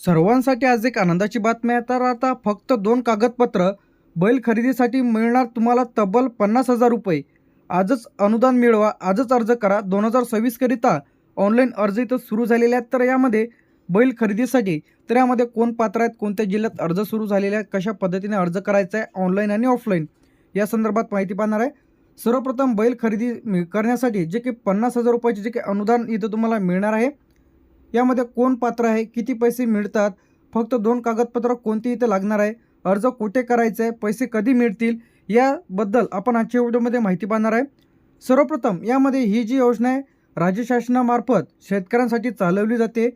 सर्वांसाठी आज एक आनंदाची बातमी आहे. तर आता फक्त दोन कागदपत्र बैल खरेदीसाठी मिळणार तुम्हाला तब्बल पन्नास हजार रुपये. आजच अनुदान मिळवा आजच अर्ज करा. दोन हजार सव्वीसकरिता ऑनलाईन अर्ज इथं सुरू झालेले आहेत. तर यामध्ये बैल खरेदीसाठी तर यामध्ये कोण पात्र आहेत कोणत्या जिल्ह्यात अर्ज सुरू झालेले आहेत कशा पद्धतीने अर्ज करायचा आहे ऑनलाईन आणि ऑफलाईन या संदर्भात माहिती पाहणार आहे. सर्वप्रथम बैल खरेदी करण्यासाठी जे की पन्नास हजार रुपयाचे जे काही अनुदान इथं तुम्हाला मिळणार आहे यामध्ये कोण पात्र आहे किती पैसे मिळतात फक्त दोन कागदपत्र कोणती इथं लागणार आहे अर्ज कुठे करायचं आहे पैसे कधी मिळतील याबद्दल आपण आजच्या व्हिडिओमध्ये माहिती पाहणार आहे. सर्वप्रथम यामध्ये ही जी योजना आहे राज्य शासनामार्फत शेतकऱ्यांसाठी चालवली जाते.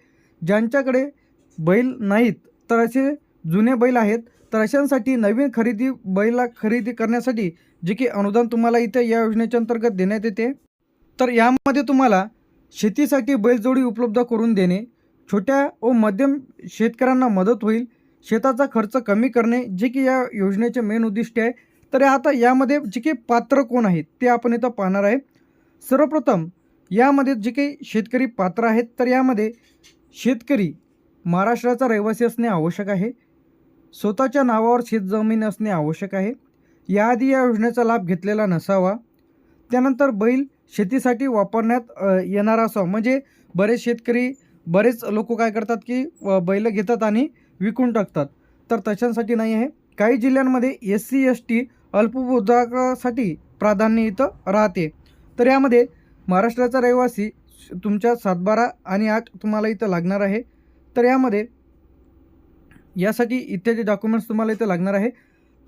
ज्यांच्याकडे बैल नाहीत तर असे जुने बैल आहेत तर अशांसाठी नवीन खरेदी बैला खरेदी करण्यासाठी जे की अनुदान तुम्हाला इथे या योजनेच्या अंतर्गत देण्यात येते. तर यामध्ये तुम्हाला शेतीसाठी बैलजोडी उपलब्ध करून देणे छोट्या व मध्यम शेतकऱ्यांना मदत होईल शेताचा खर्च कमी करणे जे की या योजनेचे मेन उद्दिष्ट आहे. तर आता यामध्ये जे काही पात्र कोण आहेत ते आपण इथं पाहणार आहे. सर्वप्रथम यामध्ये जे काही शेतकरी पात्र आहेत तर यामध्ये शेतकरी महाराष्ट्राचा रहिवासी असणे आवश्यक आहे. स्वतःच्या नावावर शेतजमीन असणे आवश्यक आहे. याआधी या योजनेचा लाभ घेतलेला नसावा. त्यानंतर बैल शेतीसाठी वापरण्यात येणारा असावा म्हणजे बरेच शेतकरी बरेच लोक काय करतात की बैल घेतात आणि विकून टाकतात. तर तशांसाठी नाही आहे. काही जिल्ह्यांमध्ये एस सी एस टी अल्पभूधारकासाठी प्राधान्य इथं राहते. तर यामध्ये महाराष्ट्राचा रहिवासी तुमच्या सातबारा आणि आठ तुम्हाला इथं लागणार आहे. तर यामध्ये यासाठी इत्यादी डॉक्युमेंट्स तुम्हाला इथं लागणार आहे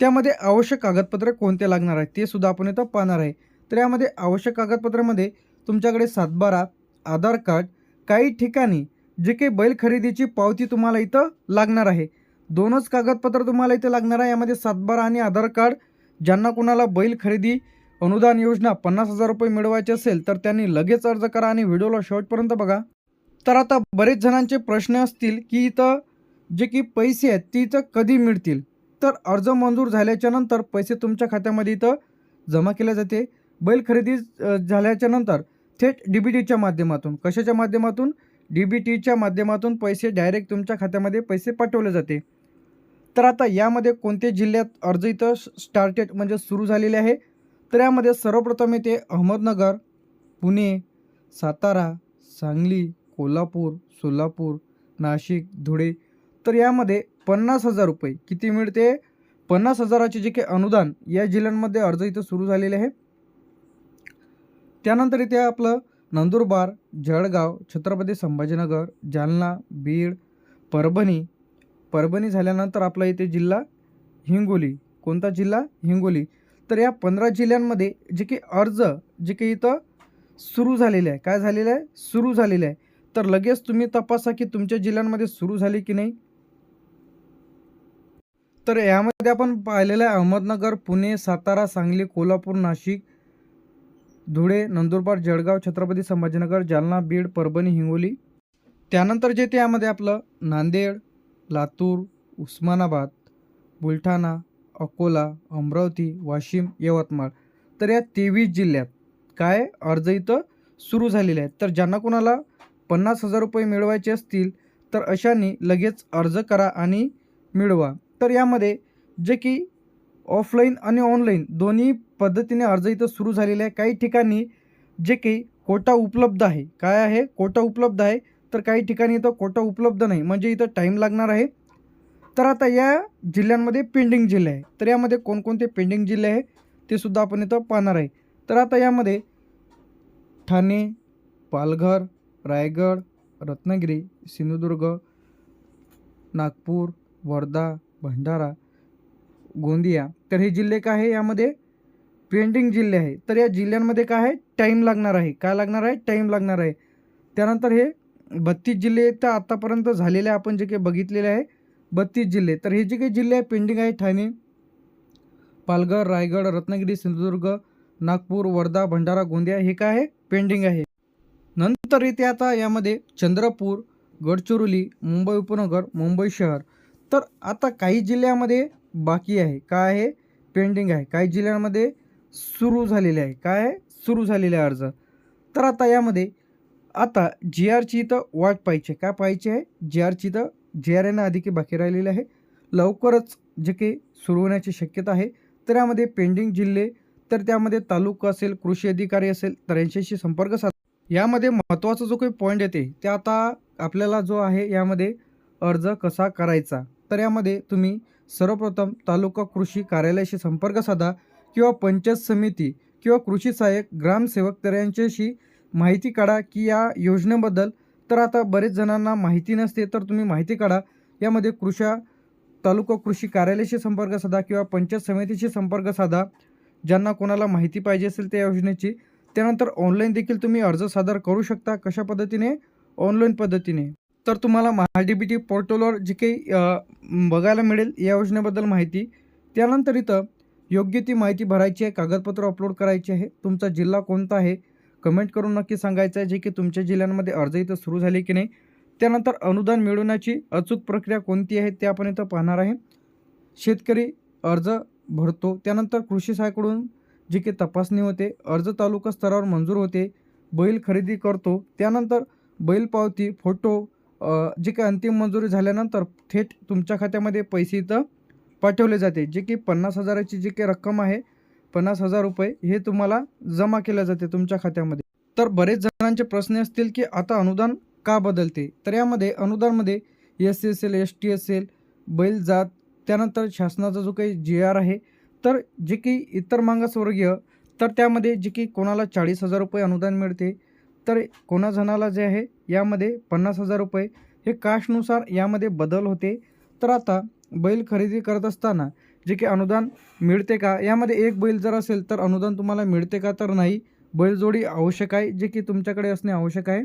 त्यामध्ये आवश्यक कागदपत्रे कोणते लागणार आहे ते सुद्धा आपण इथं पाहणार आहे. तर यामध्ये आवश्यक कागदपत्रामध्ये तुमच्याकडे सातबारा आधार कार्ड काही ठिकाणी जे काही बैल खरेदीची पावती तुम्हाला इथं लागणार आहे. दोनच कागदपत्र तुम्हाला इथे लागणार आहे. यामध्ये सातबारा आणि आधार कार्ड ज्यांना कुणाला बैल खरेदी अनुदान योजना पन्नास हजार रुपये मिळवायचे असेल तर त्यांनी लगेच अर्ज करा आणि व्हिडिओला शेवटपर्यंत बघा. तर आता बरेच जणांचे प्रश्न असतील की इथं जे की पैसे आहेत ते इथं कधी मिळतील? तर अर्ज मंजूर झाल्याच्यानंतर पैसे तुमच्या खात्यामध्ये इथं जमा केले जाते. बैल खरेदी झाल्याच्यानंतर झाल्याच्यानंतर थेट डी बी टीच्या माध्यमातून कशाच्या माध्यमातून? डी बी टीच्या माध्यमातून पैसे डायरेक्ट तुमच्या खात्यामध्ये पैसे पाठवले जाते. तर आता यामध्ये कोणते जिल्ह्यात अर्ज इथं स्टार्टेड म्हणजे सुरू झालेले आहे? तर यामध्ये सर्वप्रथम येते अहमदनगर पुणे सातारा सांगली कोल्हापूर सोलापूर नाशिक धुळे. तर यामध्ये पन्नास हजार रुपये किती मिळते? पन्नास हजाराचे जे काही अनुदान या जिल्ह्यांमध्ये अर्ज इथं सुरू झालेले आहे. त्यानंतर इथे आपलं नंदुरबार जळगाव छत्रपती संभाजीनगर जालना बीड परभणी. परभणी झाल्यानंतर आपला इथे जिल्हा हिंगोली. कोणता जिल्हा? हिंगोली. तर या पंधरा जिल्ह्यांमध्ये जे काही अर्ज जे काही इथं सुरू झालेले आहे. काय झालेलं आहे? सुरू झालेलं आहे. तर लगेच तुम्ही तपासा की तुमच्या जिल्ह्यांमध्ये सुरू झाले की नाही. तर यामध्ये आपण पाहिलेलं आहे अहमदनगर पुणे सातारा सांगली कोल्हापूर नाशिक धुळे नंदुरबार जळगाव छत्रपती संभाजीनगर जालना बीड परभणी हिंगोली. त्यानंतर जे ते यामध्ये आपलं नांदेड लातूर उस्मानाबाद बुलढाणा अकोला अमरावती वाशिम यवतमाळ. तर या तेवीस जिल्ह्यात काय अर्ज इथं सुरू झालेले आहेत? तर ज्यांना कोणाला पन्नास हजार रुपये मिळवायचे असतील तर अशांनी लगेच अर्ज करा आणि मिळवा. तर यामध्ये जे की ऑफलाईन आणि ऑनलाईन दोन्ही पद्धतीने अर्ज इथं सुरू झालेले आहे. काही ठिकाणी जे काही कोटा उपलब्ध आहे. काय आहे? कोटा उपलब्ध आहे. तर काही ठिकाणी इथं कोटा उपलब्ध नाही. म्हणजे इथं टाईम लागणार आहे. तर आता या जिल्ह्यांमध्ये पेंडिंग जिल्हे आहे. तर यामध्ये कोणकोणते पेंडिंग जिल्हे आहे? ते सुद्धा आपण इथं पाहणार आहे. तर आता यामध्ये ठाणे पालघर रायगड रत्नागिरी सिंधुदुर्ग नागपूर वर्धा भंडारा गोंदिया. तर हे जिल्हे काय आहे यामध्ये? पेंडिंग जिल्हे आहे. तर या जिल्ह्यांमध्ये काय आहे? टाईम लागणार आहे. काय लागणार आहे? टाईम लागणार आहे. त्यानंतर हे बत्तीस जिल्हे तर आत्तापर्यंत झालेले आपण जे काही बघितलेले आहे बत्तीस जिल्हे. तर हे जे काही जिल्हे आहे पेंडिंग आहे ठाणे पालघर रायगड रत्नागिरी सिंधुदुर्ग नागपूर वर्धा भंडारा गोंदिया हे काय आहे? पेंडिंग आहे. नंतर येते आता यामध्ये चंद्रपूर गडचिरोली मुंबई उपनगर मुंबई शहर. तर आता काही जिल्ह्यामध्ये बाकी आहे. काय आहे? पेंडिंग आहे. काही जिल्ह्यांमध्ये सुरू झालेले आहे. काय? सुरू झालेले आहे अर्ज. तर आता यामध्ये आता जी आरची इथं वाट पाहिजे काय पाहिजे आहे? जी आरची इथं जे आर एन अधिकी बाकी राहिलेले आहे. लवकरच जे काही सुरू होण्याची शक्यता आहे. तर यामध्ये पेंडिंग जिल्हे तर त्यामध्ये तालुका असेल कृषी अधिकारी असेल तर यांच्याशी संपर्क साध. यामध्ये महत्त्वाचा जो काही पॉईंट येते ते आता आपल्याला जो आहे यामध्ये अर्ज कसा करायचा? तर यामध्ये तुम्ही सर्वप्रथम तालुका कृषी कार्यालयाशी संपर्क साधा. किंवा पंचायत समिती किंवा कृषी सहाय्यक ग्रामसेवक तर यांच्याशी माहिती काढा की या योजनेबद्दल. तर आता बरेच जणांना माहिती नसते तर तुम्ही माहिती काढा. यामध्ये कृषा तालुका कृषी कार्यालयाशी संपर्क साधा किंवा पंचायत समितीशी संपर्क साधा. ज्यांना कोणाला माहिती पाहिजे असेल त्या योजनेची. त्यानंतर ऑनलाईन देखील तुम्ही अर्ज सादर करू शकता कशा पद्धतीने? ऑनलाईन पद्धतीने. तर तुम्हाला महा डी बी टी पोर्टलवर जे काही बघायला मिळेल या योजनेबद्दल माहिती. त्यानंतर इथं योग्य ती माहिती भरायची आहे कागदपत्र अपलोड करायची आहे. तुमचा जिल्हा कोणता आहे? कमेंट करून नक्की सांगायचं आहे जे की तुमच्या जिल्ह्यांमध्ये अर्ज इथं सुरू झाले की नाही. त्यानंतर अनुदान मिळवण्याची अचूक प्रक्रिया कोणती आहे ते आपण इथं पाहणार आहे. शेतकरी अर्ज भरतो. त्यानंतर कृषी सहायकडून जी काही तपासणी होते अर्ज तालुका स्तरावर मंजूर होते बैल खरेदी करतो. त्यानंतर बैल पावती फोटो जी जे काही अंतिम मंजुरी झाल्यानंतर थेट तुमच्या खात्यामध्ये पैसे इथं पाठवले जाते जे की पन्नास हजाराची जी काही रक्कम आहे पन्नास हजार रुपये हे तुम्हाला जमा केल्या जाते तुमच्या खात्यामध्ये. तर बरेच जणांचे प्रश्न असतील की आता अनुदान का बदलते? तर यामध्ये अनुदानमध्ये एस सी असेल एस टी असेल बैल जात त्यानंतर शासनाचा जो काही जी आर आहे तर जे की इतर मागासवर्गीय तर त्यामध्ये जे की कोणाला चाळीस हजार रुपये अनुदान मिळते तर कोणा जणाला जे आहे यामध्ये पन्नास हजार रुपये हे कास्टनुसार यामध्ये बदल होते. तर आता बैल खरेदी करत असताना जे की अनुदान मिळते का? यामध्ये एक बैल जर असेल तर अनुदान तुम्हाला मिळते का तर नाही. बैलजोडी आवश्यक आहे जे की तुमच्याकडे असणे आवश्यक आहे.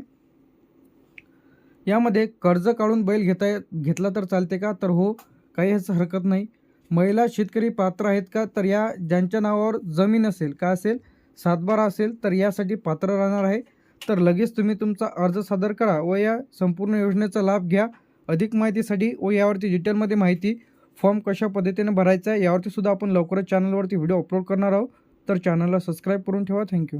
यामध्ये कर्ज काढून बैल घेता घेतला तर चालते का? तर हो काही ह्याच हरकत नाही. महिला शेतकरी पात्र आहेत का? तर या ज्यांच्या नावावर जमीन असेल का असेल? सातबारा असेल तर यासाठी पात्र राहणार आहे. तर लगेच तुम्ही तुमचा अर्ज सादर करा व या संपूर्ण योजनेचा लाभ घ्या. अधिक माहितीसाठी व यावरती डिटेलमध्ये माहिती फॉर्म कशा पद्धतीने भरायचा आहे यावरती सुद्धा आपण लवकरच चॅनलवरती व्हिडिओ अपलोड करणार आहोत. तर चॅनलला सबस्क्राईब करून ठेवा. थँक्यू